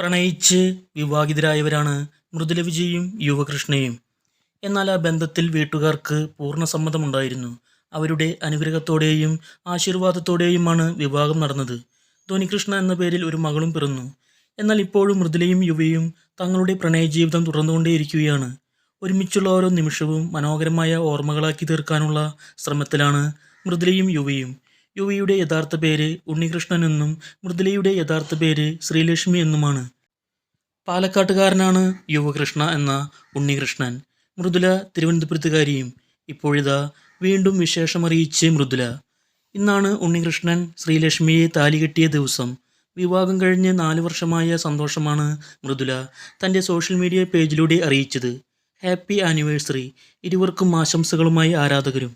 പ്രണയിച്ച് വിവാഹിതരായവരാണ് മൃദുല വിജയും യുവകൃഷ്ണയും. എന്നാൽ ആ ബന്ധത്തിൽ വീട്ടുകാർക്ക് പൂർണ സമ്മതമുണ്ടായിരുന്നു. അവരുടെ അനുഗ്രഹത്തോടെയും ആശീർവാദത്തോടെയുമാണ് വിവാഹം നടന്നത്. ധോനികൃഷ്ണ എന്ന പേരിൽ ഒരു മകളും പിറന്നു. എന്നാൽ ഇപ്പോഴും മൃദുലയും യുവയും തങ്ങളുടെ പ്രണയ ജീവിതം തുടർന്നുകൊണ്ടേയിരിക്കുകയാണ് ഒരുമിച്ചുള്ള ഓരോ നിമിഷവും മനോഹരമായ ഓർമ്മകളാക്കി തീർക്കാനുള്ള ശ്രമത്തിലാണ് മൃദുലയും യുവയും. യുവയുടെ യഥാർത്ഥ പേര് ഉണ്ണികൃഷ്ണൻ എന്നും മൃദുലയുടെ യഥാർത്ഥ പേര് ശ്രീലക്ഷ്മി എന്നുമാണ്. പാലക്കാട്ടുകാരനാണ് യുവകൃഷ്ണ എന്ന ഉണ്ണികൃഷ്ണൻ. മൃദുല തിരുവനന്തപുരത്തുകാരിയും ഇപ്പോഴിതാ വീണ്ടും വിശേഷമറിയിച്ച് മൃദുല. ഇന്നാണ് ഉണ്ണികൃഷ്ണൻ ശ്രീലക്ഷ്മിയെ താലികെട്ടിയ ദിവസം. വിവാഹം കഴിഞ്ഞ് നാല് വർഷമായ സന്തോഷമാണ് മൃദുല തന്റെ സോഷ്യൽ മീഡിയ പേജിലൂടെ അറിയിച്ചത്. Happy anniversary. ഇരുവർക്കും ആശംസകളുമായി ആരാധകരും.